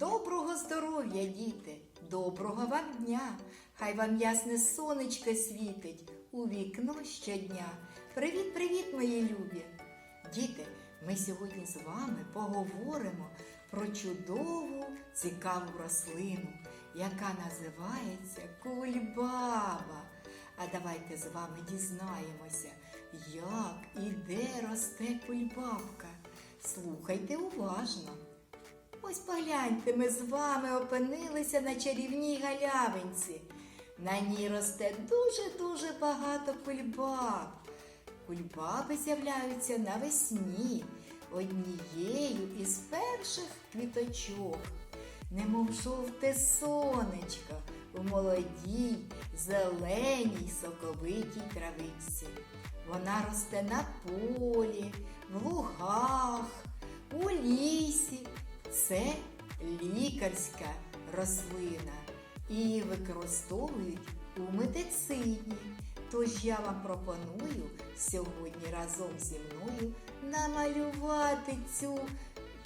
Доброго здоров'я, діти! Доброго вам дня! Хай вам ясне сонечко світить у вікно щодня. Привіт, привіт, мої любі! Діти, ми сьогодні з вами поговоримо про чудову, цікаву рослину, яка називається кульбаба. А давайте з вами дізнаємося, як і де росте кульбабка. Слухайте уважно. Ось погляньте, ми з вами опинилися на чарівній галявинці. На ній росте дуже-дуже багато кульбаб. Кульбаби з'являються навесні однією із перших квіточок, немов жовте сонечко у молодій, зеленій, соковитій травичці. Вона росте на полі, лікарська рослина і використовують у медицині. Тож я вам пропоную сьогодні разом зі мною намалювати цю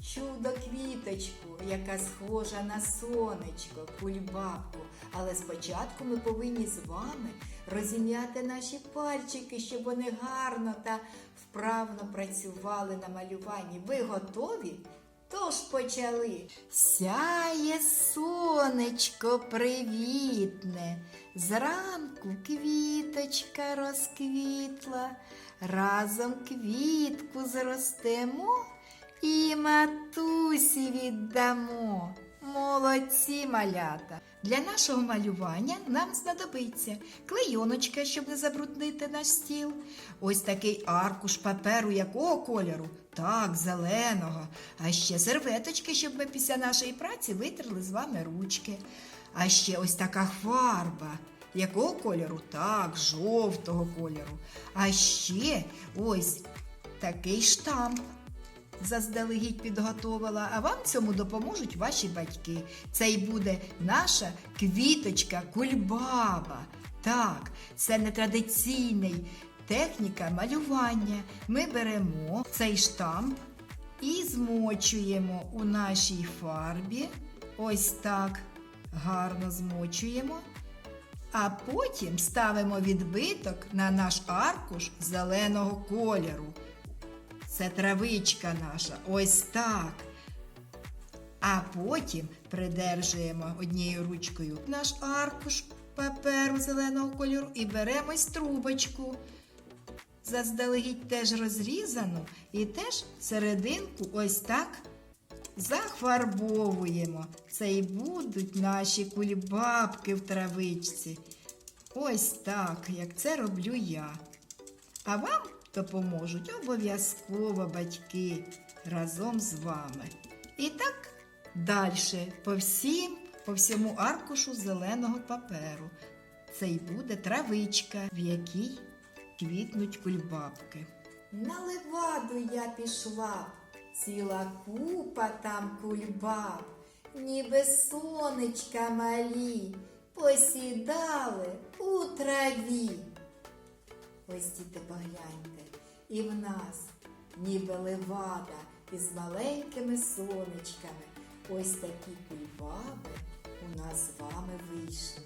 чудо-квіточку, яка схожа на сонечко, кульбабку. Але спочатку ми повинні з вами розім'яти наші пальчики, щоб вони гарно та вправно працювали на малюванні. Ви готові? Тож почали. Сяє сонечко привітне, зранку квіточка розквітла, разом квітку зростемо і матусі віддамо. Молодці малята! Для нашого малювання нам знадобиться клейоночка, щоб не забруднити наш стіл. Ось такий аркуш паперу якого кольору? Так, зеленого. А ще серветочки, щоб ми після нашої праці витерли з вами ручки. А ще ось така фарба. Якого кольору? Так, жовтого кольору. А ще ось такий штамп заздалегідь підготовила, а вам цьому допоможуть ваші батьки. Це й буде наша квіточка кульбаба. Так, це нетрадиційний техніка малювання. Ми беремо цей штамп і змочуємо у нашій фарбі. Ось так гарно змочуємо. А потім ставимо відбиток на наш аркуш зеленого кольору. Це травичка наша, ось так. А потім придержуємо однією ручкою наш аркуш паперу зеленого кольору і беремо ось трубочку. Заздалегідь теж розрізану і теж серединку ось так зафарбовуємо. Це і будуть наші кульбабки в травичці. Ось так, як це роблю я. А вам допоможуть обов'язково батьки разом з вами. І так далі по всім, по всьому аркушу зеленого паперу. Це й буде травичка, в якій квітнуть кульбабки. На леваду я пішла, ціла купа там кульбаб, ніби сонечка малі, посідали у траві. Ось діти погляньте, і в нас ніби левада із маленькими сонечками. Ось такі кульбаби у нас з вами вийшли.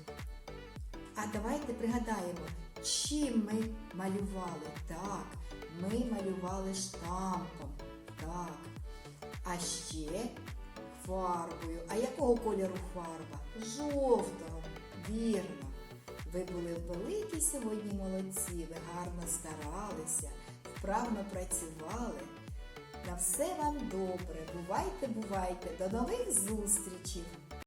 А давайте пригадаємо, чим ми малювали. Так, ми малювали штампом. Так. А ще фарбою. А якого кольору фарба? Жовтого. Вірно. Ви були великі сьогодні молодці, ви гарно старалися, вправно працювали. На все вам добре. Бувайте, бувайте, до нових зустрічей!